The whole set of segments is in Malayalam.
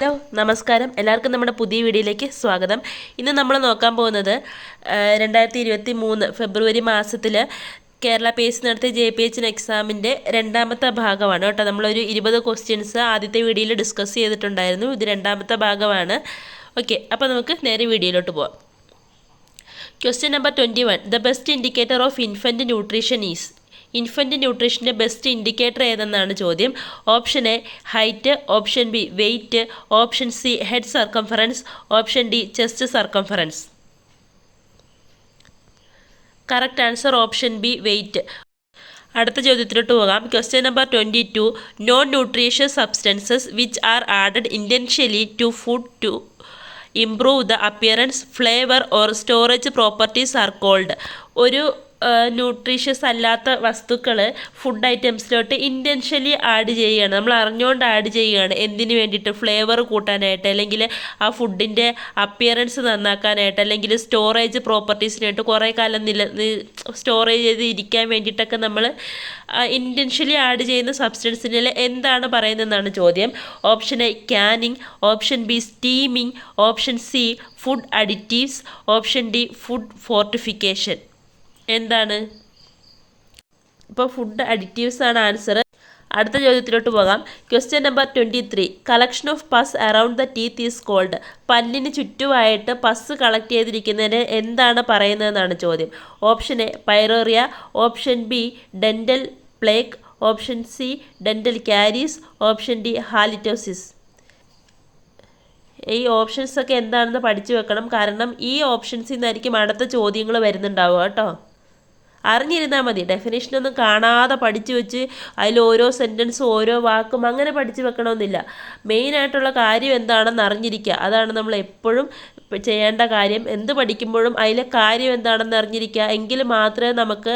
ഹലോ നമസ്കാരം. എല്ലാവർക്കും നമ്മുടെ പുതിയ വീഡിയോയിലേക്ക് സ്വാഗതം. ഇന്ന് നമ്മൾ നോക്കാൻ പോകുന്നത് രണ്ടായിരത്തി ഇരുപത്തി മൂന്ന് ഫെബ്രുവരി മാസത്തിൽ കേരള പി എസ് നടത്തിയ ജെ പി എച്ച് എക്സാമിന്റെ രണ്ടാമത്തെ ഭാഗമാണ് കേട്ടോ. നമ്മളൊരു ഇരുപത് ക്വസ്റ്റ്യൻസ് ആദ്യത്തെ വീഡിയോയിൽ ഡിസ്കസ് ചെയ്തിട്ടുണ്ടായിരുന്നു. ഇത് രണ്ടാമത്തെ ഭാഗമാണ്. ഓക്കെ അപ്പോൾ നമുക്ക് നേരെ വീഡിയോയിലോട്ട് പോവാം. Question number twenty one the best indicator of infant nutrition is infant ന്യൂട്രീഷന്റെ best indicator ഏതെന്നാണ് ചോദ്യം? Option A height option B weight option C head circumference option D chest circumference correct answer option B weight അടുത്ത ചോദ്യത്തിലോട്ട് പോകാം. Question number twenty two non nutritious substances which are added intentionally to food to improve the appearance flavour or storage properties are called ഒരു ന്യൂട്രീഷ്യസ് അല്ലാത്ത വസ്തുക്കൾ ഫുഡ് ഐറ്റംസിലോട്ട് ഇന്റൻഷ്യലി ആഡ് ചെയ്യുകയാണ്. നമ്മൾ അറിഞ്ഞുകൊണ്ട് ആഡ് ചെയ്യുകയാണ്. എന്തിനു വേണ്ടിയിട്ട്? ഫ്ലേവർ കൂട്ടാനായിട്ട് അല്ലെങ്കിൽ ആ ഫുഡിന്റെ അപ്പിയറൻസ് നന്നാക്കാനായിട്ട് അല്ലെങ്കിൽ സ്റ്റോറേജ് പ്രോപ്പർട്ടീസിനായിട്ട് കുറേ കാലം നില സ്റ്റോറേജ് ചെയ്ത് ഇരിക്കാൻ വേണ്ടിയിട്ടൊക്കെ നമ്മൾ ഇന്റൻഷ്യലി ആഡ് ചെയ്യുന്ന സബ്സ്റ്റൻസിനിൽ എന്താണ് പറയുന്നതെന്നാണ് ചോദ്യം. Option A canning option B steaming option C food additives option D food fortification എന്താണ്? ഇപ്പോൾ ഫുഡ് അഡിറ്റീവ്സ് ആണ് ആൻസർ അടുത്ത ചോദ്യത്തിലോട്ട് പോകാം. Question number twenty three collection of pus around the teeth is called പല്ലിന് ചുറ്റുമായിട്ട് പസ് കളക്ട് ചെയ്തിരിക്കുന്നതിന് എന്താണ് പറയുന്നതെന്നാണ് ചോദ്യം. Option A pyorrhoea option B dental plaque option C dental caries option D halitosis ഈ ഓപ്ഷൻസ് ഒക്കെ എന്താണെന്ന് പഠിച്ചു വെക്കണം. കാരണം ഈ ഓപ്ഷൻസിൽ നിന്നായിരിക്കും അടുത്ത ചോദ്യങ്ങൾ വരുന്നുണ്ടാവുക കേട്ടോ. അറിഞ്ഞിരുന്നാൽ മതി. ഡെഫിനേഷനൊന്നും കാണാതെ പഠിച്ചു വെച്ച് അതിൽ ഓരോ സെന്റൻസും ഓരോ വാക്കും അങ്ങനെ പഠിച്ചു വെക്കണമെന്നില്ല. മെയിനായിട്ടുള്ള കാര്യം എന്താണെന്ന് അറിഞ്ഞിരിക്കുക അതാണ് നമ്മൾ എപ്പോഴും ചെയ്യേണ്ട കാര്യം എന്ത് പഠിക്കുമ്പോഴും അതിലെ കാര്യം എന്താണെന്ന് അറിഞ്ഞിരിക്കുക. എങ്കിൽ മാത്രമേ നമുക്ക്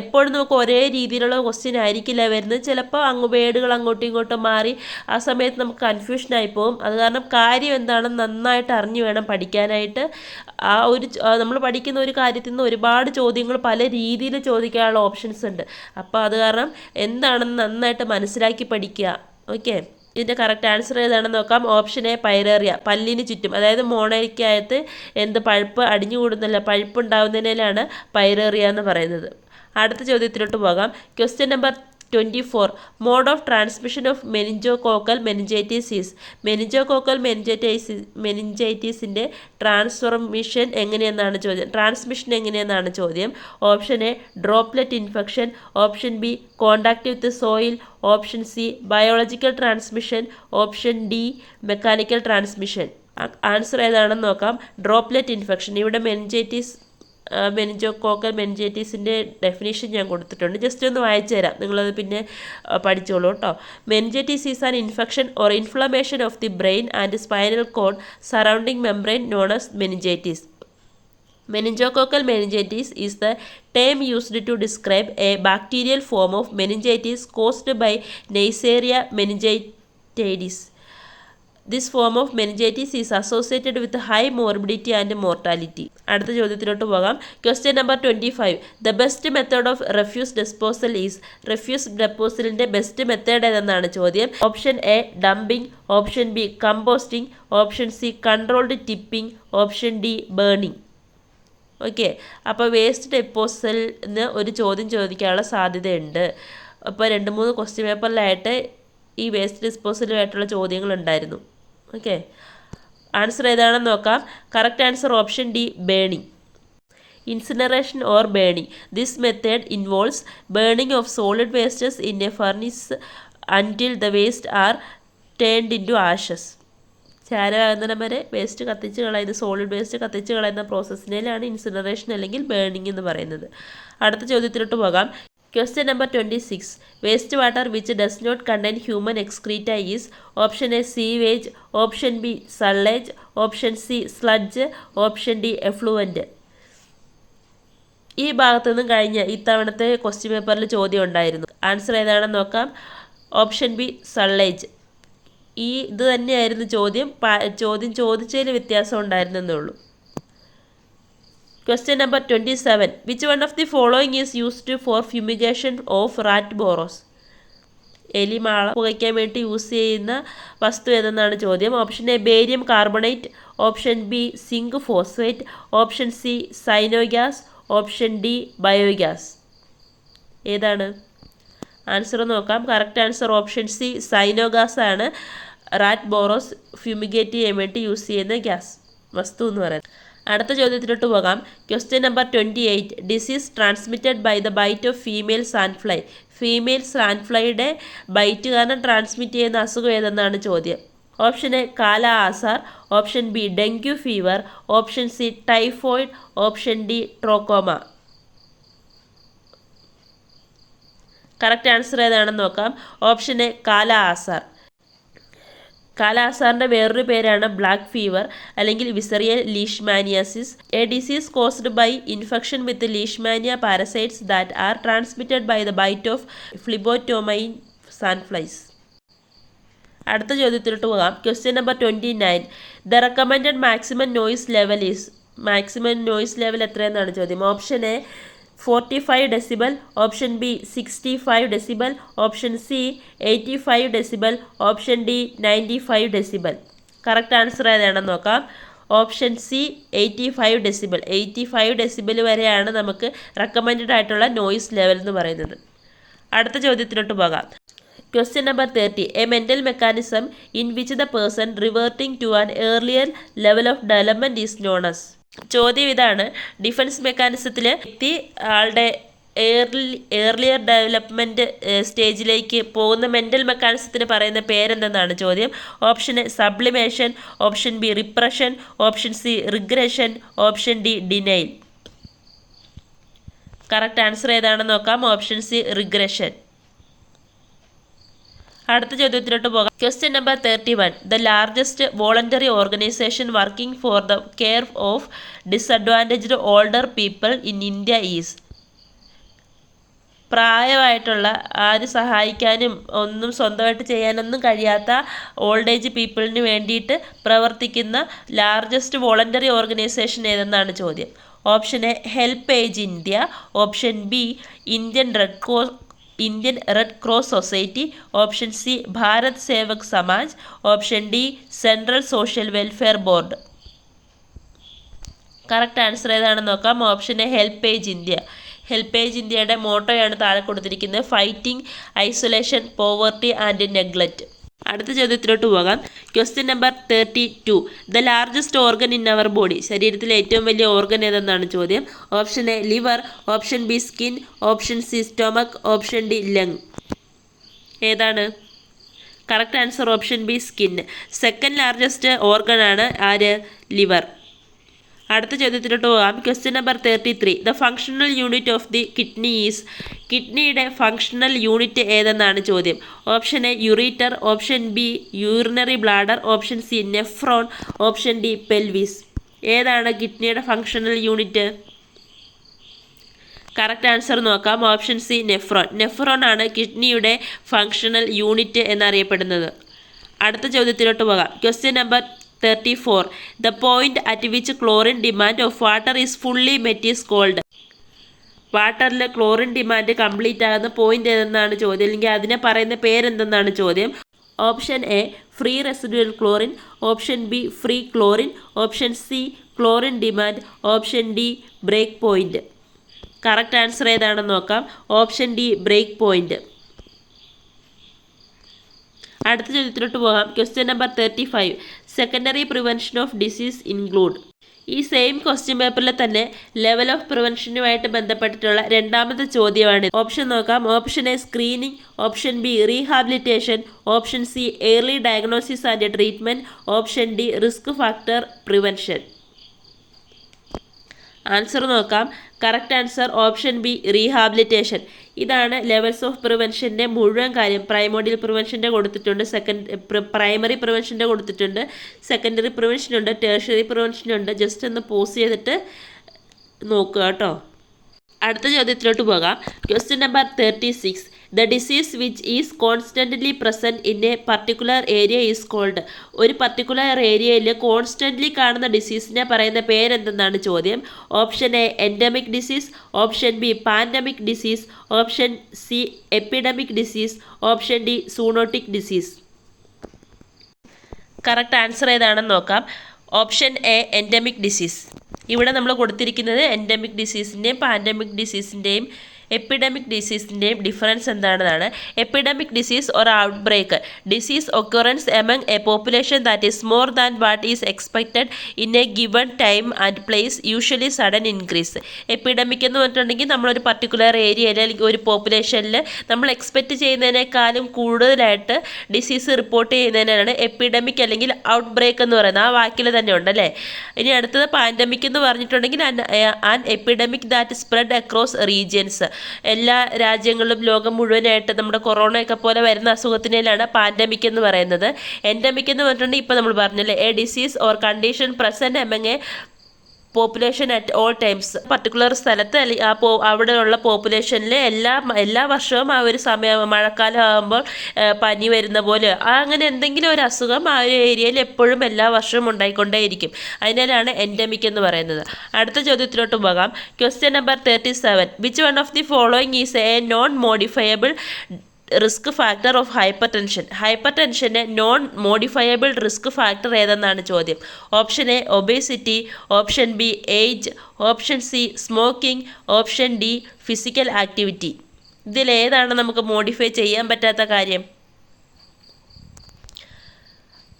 എപ്പോഴും നമുക്ക് ഒരേ രീതിയിലുള്ള ക്വസ്റ്റ്യൻ ആയിരിക്കില്ല വരുന്നത്. ചിലപ്പോൾ അങ്ങ് വേർഡുകൾ അങ്ങോട്ടും ഇങ്ങോട്ടും മാറി ആ സമയത്ത് നമുക്ക് കൺഫ്യൂഷനായി പോകും അത് കാരണം കാര്യം എന്താണെന്ന് നന്നായിട്ട് അറിഞ്ഞു വേണം പഠിക്കാനായിട്ട്. ആ ഒരു നമ്മൾ പഠിക്കുന്ന ഒരു കാര്യത്തിൽ നിന്ന് ഒരുപാട് ചോദ്യങ്ങൾ പല രീതിയിൽ ചോദിക്കാനുള്ള ഓപ്ഷൻസ് ഉണ്ട്. അപ്പോൾ അത് കാരണം എന്താണെന്ന് നന്നായിട്ട് മനസ്സിലാക്കി പഠിക്കുക. ഓക്കെ ഇതിന്റെ കറക്റ്റ് ആൻസർ ഏതാണെന്ന് നോക്കാം. ഓപ്ഷൻ എ പൈറേറിയ പല്ലിന് ചുറ്റും. അതായത് മോണരിക്കായത്ത് എന്ത് പഴുപ്പ് അടിഞ്ഞു കൂടുന്നില്ല പഴുപ്പ് ഉണ്ടാകുന്നതിനാലാണ് പൈറേറിയ എന്ന് പറയുന്നത്. അടുത്ത ചോദ്യത്തിലോട്ട് പോകാം. Question number twenty four mode of transmission of meningococcal meningitis meningo meningococcal meningitis മെനിഞ്ചൈറ്റിസിന്റെ transformation എങ്ങനെയെന്നാണ് ചോദ്യം? ട്രാൻസ്മിഷൻ എങ്ങനെയെന്നാണ് ചോദ്യം? Option A droplet infection option B contact with soil option C biological transmission option D mechanical transmission answer ഏതാണെന്ന് നോക്കാം? ഡ്രോപ്ലെറ്റ് ഇൻഫെക്ഷൻ ഇവിടെ മെനിഞ്ചൈറ്റീസ് മെനിഞ്ചോകോക്കൽ മെനിഞ്ചൈറ്റീസിന്റെ ഡെഫിനേഷൻ ഞാൻ കൊടുത്തിട്ടുണ്ട്. ജസ്റ്റ് ഒന്ന് വായിച്ചു തരാം. നിങ്ങളത് പിന്നെ പഠിച്ചോളൂ കേട്ടോ. Meningitis is an infection or inflammation of the brain and spinal cord surrounding membrane known as meningitis meningococcal meningitis is the term used to describe a bacterial form of meningitis caused by Neisseria meningitidis. This form of meningitis is associated with high morbidity and mortality അടുത്ത ചോദ്യത്തിലോട്ട് പോകാം. Question number twenty five the best method of refuse disposal is refuse ഡെപ്പോസലിന്റെ best method ഏതെന്നാണ് ചോദ്യം? Option A dumping option B composting option C controlled tipping option D burning okay അപ്പോൾ വേസ്റ്റ് ഡെപ്പോസലിന് ഒരു ചോദ്യം ചോദിക്കാനുള്ള സാധ്യതയുണ്ട്. അപ്പോൾ രണ്ട് മൂന്ന് ക്വസ്റ്റ്യൻ പേപ്പറിലായിട്ട് ഈ വേസ്റ്റ് ഡിസ്പോസലുമായിട്ടുള്ള ചോദ്യങ്ങളുണ്ടായിരുന്നു. ഓക്കെ ആൻസർ ഏതാണെന്ന് നോക്കാം. Correct answer option D burning incineration or burning this method involves burning of solid wastes in a furnace until the waste are turned into ashes ചാരമാകുന്നിടം വരെ വേസ്റ്റ് കത്തിച്ച് കളയുന്ന സോളിഡ് വേസ്റ്റ് കത്തിച്ച് കളയുന്ന പ്രോസസ്സിനെയാണ് ഇൻസിനറേഷൻ അല്ലെങ്കിൽ ബേണിംഗ് എന്ന് പറയുന്നത്. അടുത്ത ചോദ്യത്തിലോട്ട് പോകാം. Twenty six waste water which does not contain human excreta is option A sewage option B sullage option C sludge option D effluent ഈ ഭാഗത്തു നിന്നും കഴിഞ്ഞ ഇത്തവണത്തെ ക്വസ്റ്റ്യൻ പേപ്പറിൽ ചോദ്യം ഉണ്ടായിരുന്നു. ആൻസർ ഏതാണെന്ന് നോക്കാം. ഓപ്ഷൻ ബി സള്ളേജ് ഈ ഇത് തന്നെയായിരുന്നു ചോദ്യം. ചോദ്യം ചോദിച്ചതിൽ വ്യത്യാസം ഉണ്ടായിരുന്നേ question number twenty seven which one of the following is used for fumigation of rat burrows എലിമാള പുകയ്ക്കാൻ വേണ്ടി യൂസ് ചെയ്യുന്ന വസ്തു ഏതെന്നാണ് ചോദ്യം? Option A barium carbonate option B zinc phosphate option C cyanogas option D biogas ഏതാണ്? ആൻസർ നോക്കാം. Correct answer option C cyanogas ആണ്. റാറ്റ് ബോറോസ് ഫ്യൂമിഗേറ്റ് ചെയ്യാൻ വേണ്ടി യൂസ് ചെയ്യുന്ന ഗ്യാസ് വസ്തു എന്ന് പറയുന്നത്. അടുത്ത ചോദ്യത്തിലോട്ട് പോകാം. Question number twenty eight disease transmitted by the bite of female sandfly female സാൻഫ്ലൈയുടെ bite കാരണം ട്രാൻസ്മിറ്റ് ചെയ്യുന്ന അസുഖം ഏതെന്നാണ് ചോദ്യം? Option A kala azar option B dengue fever. Option C typhoid option D trachoma. Correct answer ഏതാണെന്ന് നോക്കാം. ഓപ്ഷൻ എ കാല ആസാർ കാല ആസാറിന്റെ വേറൊരു പേരാണ് ബ്ലാക്ക് ഫീവർ അല്ലെങ്കിൽ visceral leishmaniasis. A disease caused by infection with leishmania parasites that are transmitted by the bite of phlebotomine sandflies അടുത്ത ചോദ്യത്തിലോട്ട് പോകാം. Question number twenty nine the recommended maximum noise level is maximum noise level എത്രയെന്നാണ് ചോദ്യം. Option A forty five decibel option B sixty five decibel option C eighty five decibel option D ninety five decibel correct answer ഏതാണെന്ന് നോക്കാം. Option C eighty five decibel eighty five decibel വരെയാണ് നമുക്ക് റെക്കമെൻഡഡ് ആയിട്ടുള്ള നോയിസ് ലെവൽ എന്ന് പറയുന്നത്. അടുത്ത ചോദ്യത്തിലോട്ട് പോകാം. Question number thirty a mental mechanism in which the person reverting to an earlier level of development is known as ചോദ്യം ഇതാണ് ഡിഫൻസ് മെക്കാനിസത്തിൽ വ്യക്തി ആളുടെ ഏർലി ഏർലിയർ ഡെവലപ്മെന്റ് സ്റ്റേജിലേക്ക് പോകുന്ന മെന്റൽ മെക്കാനിസത്തിന് പറയുന്ന പേരെന്തെന്നാണ് ചോദ്യം? Option A sublimation option B repression option C regression option D denial. Correct answer ഏതാണെന്ന് നോക്കാം. Option C regression. അടുത്ത ചോദ്യത്തിലോട്ട് പോകാം. Question number thirty one the largest voluntary organisation working for the care of disadvantaged older people in India is പ്രായമായിട്ടുള്ള ആരും സഹായിക്കാനും ഒന്നും സ്വന്തമായിട്ട് ചെയ്യാനൊന്നും കഴിയാത്ത ഓൾഡ് ഏജ് പീപ്പിളിന് വേണ്ടിയിട്ട് പ്രവർത്തിക്കുന്ന ലാർജസ്റ്റ് വോളണ്ടറി ഓർഗനൈസേഷൻ ഏതെന്നാണ് ചോദ്യം? Option A HelpAge India option B Indian Red Cross Indian Red Cross Society option C Bharat Sevak Samaj option D Central Social Welfare Board. Correct answer ഏതാണെന്ന് നോക്കാം. Option A HelpAge India. HelpAge ഇന്ത്യയുടെ മോട്ടോയാണ് താഴെ കൊടുത്തിരിക്കുന്നത്. Fighting isolation poverty and neglect. അടുത്ത ചോദ്യത്തിലോട്ട് പോകാം. Question number thirty two the largest organ in our body ശരീരത്തിലെ ഏറ്റവും വലിയ ഓർഗൻ ഏതെന്നാണ് ചോദ്യം? Option A liver option B skin option C stomach option D lung ഏതാണ്? Correct answer option B skin second largest ആണ് ആര്? ലിവർ അടുത്ത ചോദ്യത്തിലോട്ട് പോകാം. Question number thirty three the functional unit of the kidney is കിഡ്നിയുടെ ഫങ്ഷണൽ യൂണിറ്റ് ഏതെന്നാണ് ചോദ്യം? Option A ureter option B urinary bladder option C nephron option D pelvis ഏതാണ് കിഡ്നിയുടെ ഫങ്ഷണൽ യൂണിറ്റ് കറക്റ്റ് ആൻസർ നോക്കാം. ഓപ്ഷൻ സി നെഫ്രോൺ നെഫ്രോൺ ആണ് കിഡ്നിയുടെ ഫങ്ഷണൽ യൂണിറ്റ് എന്നറിയപ്പെടുന്നത്. അടുത്ത ചോദ്യത്തിലോട്ട് പോകാം. Question number thirty four the point at which chlorine demand of water is fully met is called വാട്ടറിൽ ക്ലോറിൻ ഡിമാൻഡ് കംപ്ലീറ്റ് ആകുന്ന പോയിന്റ് ഏതെന്നാണ് ചോദ്യം? അല്ലെങ്കിൽ അതിനെ പറയുന്ന പേരെന്തെന്നാണ് ചോദ്യം? Option A free residual chlorine option B free chlorine option C chlorine demand option D break point correct answer ഏതാണെന്ന് നോക്കാം. ഓപ്ഷൻ ഡി ബ്രേക്ക് പോയിന്റ് അടുത്ത ചോദ്യത്തിലോട്ട് പോകാം. Question number thirty five secondary prevention of disease include ഈ സെയിം ക്വസ്റ്റ്യൻ പേപ്പറിൽ തന്നെ ലെവൽ ഓഫ് പ്രിവെൻഷനുമായിട്ട് ബന്ധപ്പെട്ടിട്ടുള്ള രണ്ടാമത്തെ ചോദ്യമാണ്. ഓപ്ഷൻ നോക്കാം. Option A screening option B rehabilitation option C early diagnosis and treatment option D risk factor prevention answer നോക്കാം. Correct answer option B rehabilitation ഇതാണ് ലെവൽസ് ഓഫ് പ്രിവെൻഷന്റെ മുഴുവൻ കാര്യം. പ്രൈമോഡിയൽ പ്രിവെൻഷന്റെ കൊടുത്തിട്ടുണ്ട് സെക്കൻഡ് പ്രൈമറി പ്രിവെൻഷന്റെ കൊടുത്തിട്ടുണ്ട് സെക്കൻഡറി പ്രിവെൻഷനുണ്ട് ടേഴ്ഷറി പ്രിവെൻഷനുണ്ട്. ജസ്റ്റ് ഒന്ന് പോസ് ചെയ്തിട്ട് നോക്കുക കേട്ടോ. അടുത്ത ചോദ്യത്തിലോട്ട് പോകാം. Question number thirty six the disease which is constantly present in a particular area is called ഒരു പർട്ടിക്കുലർ ഏരിയയിൽ കോൺസ്റ്റന്റ്ലി കാണുന്ന ഡിസീസിനെ പറയുന്ന പേരെന്തെന്നാണ് ചോദ്യം? Option A endemic disease option B pandemic disease option C epidemic disease option D zoonotic disease correct answer ഏതാണെന്ന് നോക്കാം. ഓപ്ഷൻ എ എൻഡമിക് ഡിസീസ് ഇവിടെ നമ്മൾ കൊടുത്തിരിക്കുന്നത് എൻഡമിക് ഡിസീസിന്റെയും പാൻഡമിക് ഡിസീസിന്റെയും എപ്പിഡമിക് ഡിസീസിന്റെയും ഡിഫറൻസ് എന്താണെന്നാണ്. Epidemic disease or outbreak disease occurrence among a population that is more than what is expected in a given time and place usually sudden increase epidemic എന്ന് പറഞ്ഞിട്ടുണ്ടെങ്കിൽ നമ്മളൊരു പർട്ടിക്കുലർ ഏരിയയിൽ അല്ലെങ്കിൽ ഒരു പോപ്പുലേഷനിൽ നമ്മൾ എക്സ്പെക്റ്റ് ചെയ്യുന്നതിനേക്കാളും കൂടുതലായിട്ട് ഡിസീസ് റിപ്പോർട്ട് ചെയ്യുന്നതിനാണ് എപ്പിഡമിക് അല്ലെങ്കിൽ ഔട്ട് ബ്രേക്ക് എന്ന് പറയുന്നത്. ആ വാക്കിൽ തന്നെ ഉണ്ടല്ലേ ഇനി അടുത്തത് പാൻഡമിക് എന്ന് പറഞ്ഞിട്ടുണ്ടെങ്കിൽ an epidemic that spread across regions എല്ലാ രാജ്യങ്ങളിലും ലോകം മുഴുവനായിട്ട് നമ്മുടെ കൊറോണയൊക്കെ പോലെ വരുന്ന അസുഖത്തിനെയാണ് പാൻഡമിക് എന്ന് പറയുന്നത്. എൻഡമിക് എന്ന് പറഞ്ഞിട്ടുണ്ടെങ്കിൽ ഇപ്പോൾ നമ്മൾ പറഞ്ഞല്ലേ a disease or condition present among population at all times particular സ്ഥലത്ത് ആ പോ അവിടെയുള്ള പോപ്പുലേഷനിൽ എല്ലാ എല്ലാ വർഷവും ആ ഒരു സമയം മഴക്കാലം ആകുമ്പോൾ പനി വരുന്ന പോലെ. അങ്ങനെ എന്തെങ്കിലും ഒരു അസുഖം ആ ഒരു ഏരിയയിൽ എപ്പോഴും എല്ലാ വർഷവും ഉണ്ടായിക്കൊണ്ടേയിരിക്കും. അതിനാലാണ് എൻഡമിക് എന്ന് പറയുന്നത്. അടുത്ത ചോദ്യത്തിലോട്ട് പോകാം. Question number thirty seven which one of the following is a non modifiable risk factor of hypertension hyper ടെൻഷന്റെ നോൺ മോഡിഫയബിൾ റിസ്ക് ഫാക്ടർ ഏതെന്നാണ് ചോദ്യം? Option A obesity option B age option C smoking option D physical activity ഇതിലേതാണ് നമുക്ക് മോഡിഫൈ ചെയ്യാൻ പറ്റാത്ത കാര്യം?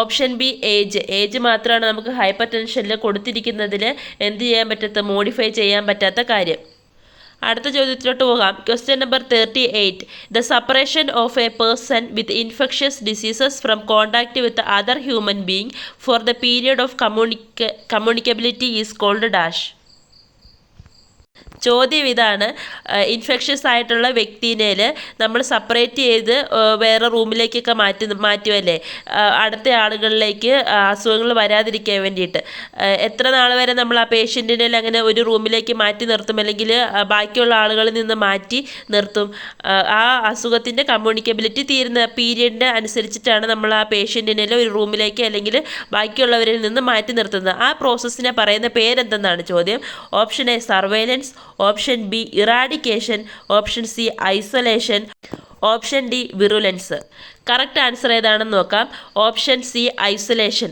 ഓപ്ഷൻ ബി ഏജ് ഏജ് മാത്രമാണ് നമുക്ക് ഹൈപ്പർ ടെൻഷനിൽ കൊടുത്തിരിക്കുന്നതിൽ എന്ത് ചെയ്യാൻ പറ്റാത്ത മോഡിഫൈ ചെയ്യാൻ പറ്റാത്ത കാര്യം. അടുത്ത ചോദ്യത്തിലോട്ട് പോകാം. Question number thirty eight the separation of a person with infectious diseases from contact with other human being for the period of communica communicability is called dash ചോദ്യം ഇതാണ് ഇൻഫെക്ഷ്യസ് ആയിട്ടുള്ള വ്യക്തിനെ നമ്മൾ സെപ്പറേറ്റ് ചെയ്ത് വേറെ റൂമിലേക്കൊക്കെ മാറ്റി മാറ്റുമല്ലേ അടുത്ത ആളുകളിലേക്ക് അസുഖങ്ങൾ വരാതിരിക്കാൻ വേണ്ടിയിട്ട്. എത്ര നാൾ വരെ നമ്മൾ ആ പേഷ്യന്റിനെ അങ്ങനെ ഒരു റൂമിലേക്ക് മാറ്റി നിർത്തും? അല്ലെങ്കിൽ ബാക്കിയുള്ള ആളുകളിൽ നിന്ന് മാറ്റി നിർത്തും? ആ അസുഖത്തിന്റെ കമ്മ്യൂണിക്കബിലിറ്റി തീരുന്ന പീരീഡിന് അനുസരിച്ചിട്ടാണ് നമ്മൾ ആ പേഷ്യന്റിനെ ഒരു റൂമിലേക്ക് അല്ലെങ്കിൽ ബാക്കിയുള്ളവരിൽ നിന്ന് മാറ്റി നിർത്തുന്നത്. ആ പ്രോസസ്സിനെ പറയുന്ന പേരെന്തെന്നാണ് ചോദ്യം? Option A surveillance option B eradication option C isolation option D virulence. Correct answer ഏതാണെന്ന് നോക്കാം. Option C isolation.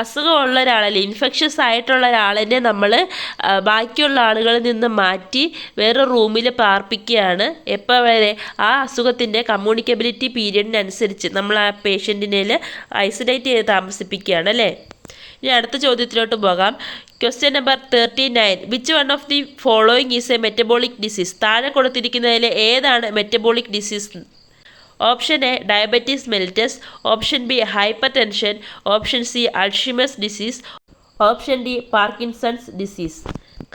അസുഖമുള്ള ഒരാളല്ലേ ഇൻഫെക്ഷ്യസ് ആയിട്ടുള്ള ഒരാളിനെ നമ്മൾ ബാക്കിയുള്ള ആളുകളിൽ നിന്ന് മാറ്റി വേറെ റൂമിൽ പാർപ്പിക്കുകയാണ്. എപ്പോൾ വരെ ആ അസുഖത്തിന്റെ കമ്മ്യൂണിക്കബിലിറ്റി പീരീഡിനനുസരിച്ച് നമ്മൾ ആ പേഷ്യന്റിനെ ഐസൊലേറ്റ് ചെയ്ത് താമസിപ്പിക്കുകയാണ് അല്ലേ? ഇനി അടുത്ത ചോദ്യത്തിലോട്ട് പോകാം. Question number thirty nine which one of the following is a metabolic disease താഴെ കൊടുത്തിരിക്കുന്നതിൽ ഏതാണ് metabolic disease option A diabetes mellitus option B hypertension option C Alzheimer's disease option D Parkinson's disease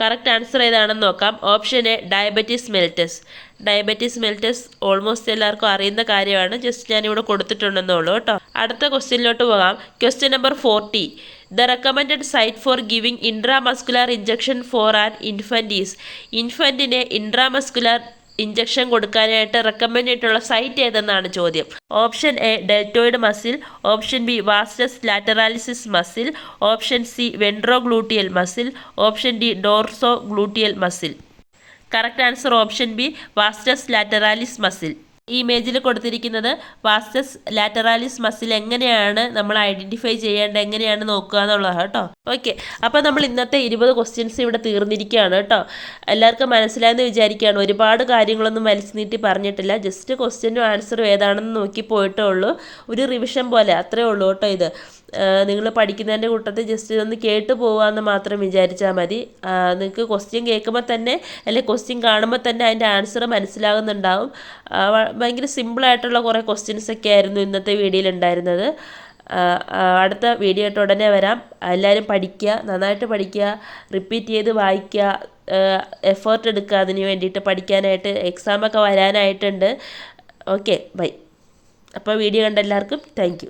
correct answer ഏതാണെന്ന് നോക്കാം. Option A diabetes mellitus diabetes mellitus almost എല്ലാവർക്കും അറിയുന്ന കാര്യമാണ്. ജസ്റ്റ് ഞാനിവിടെ കൊടുത്തിട്ടുണ്ടെന്നുള്ളൂ കേട്ടോ. അടുത്ത ക്വസ്റ്റ്യനിലോട്ട് പോകാം. Question number forty the recommended site for giving intramuscular injection for an infant is ഇൻഫന്റിന് intramuscular injection കൊടുക്കാനായിട്ട് റെക്കമെൻഡ് ചെയ്തിട്ടുള്ള സൈറ്റ് ഏതെന്നാണ് ചോദ്യം? Option A deltoid muscle option B vastus lateralis muscle option C ventrogluteal muscle option D dorsogluteal muscle correct answer option B vastus lateralis muscle ഈ ഇമേജിൽ കൊടുത്തിരിക്കുന്നത് വാസ്റ്റസ് ലാറ്ററാലിസ് മസിൽ എങ്ങനെയാണ് നമ്മൾ ഐഡന്റിഫൈ ചെയ്യേണ്ടത് എങ്ങനെയാണ് നോക്കുക എന്നുള്ളത് കേട്ടോ. ഓക്കെ അപ്പോൾ നമ്മൾ ഇന്നത്തെ ഇരുപത് ക്വസ്റ്റ്യൻസ് ഇവിടെ തീർന്നിരിക്കുകയാണ് കേട്ടോ. എല്ലാവർക്കും മനസ്സിലായെന്ന് വിചാരിക്കുകയാണ്. ഒരുപാട് കാര്യങ്ങളൊന്നും വലിച്ചു നീട്ടി പറഞ്ഞിട്ടില്ല. ജസ്റ്റ് ക്വസ്റ്റ്യനും ആൻസറും ഏതാണെന്ന് നോക്കി പോയിട്ടേ ഉള്ളൂ. ഒരു റിവിഷൻ പോലെ അത്രേ ഉള്ളൂ കേട്ടോ ഇത്. നിങ്ങൾ പഠിക്കുന്നതിന്റെ കൂട്ടത്തിൽ ജസ്റ്റ് ഒന്ന് കേട്ട് പോകാമെന്ന് മാത്രം വിചാരിച്ചാൽ മതി. നിങ്ങൾക്ക് ക്വസ്റ്റ്യൻ കേൾക്കുമ്പോൾ തന്നെ അല്ലെങ്കിൽ ക്വസ്റ്റ്യൻ കാണുമ്പോൾ തന്നെ അതിന്റെ ആൻസർ മനസ്സിലാകുന്നുണ്ടാവും. ഭയങ്കര സിമ്പിളായിട്ടുള്ള കുറേ ക്വസ്റ്റ്യൻസ് ഒക്കെ ആയിരുന്നു ഇന്നത്തെ വീഡിയോയിൽ ഉണ്ടായിരുന്നത്. അടുത്ത വീഡിയോ ആയിട്ട് ഉടനെ വരാം. എല്ലാവരും പഠിക്കുക നന്നായിട്ട് പഠിക്കുക റിപ്പീറ്റ് ചെയ്ത് വായിക്കുക എഫേർട്ട് എടുക്കുക അതിന് വേണ്ടിയിട്ട് പഠിക്കാനായിട്ട് എക്സാമൊക്കെ വരാനായിട്ടുണ്ട്. ഓക്കെ ബൈ അപ്പോൾ വീഡിയോ കണ്ട എല്ലാവർക്കും താങ്ക്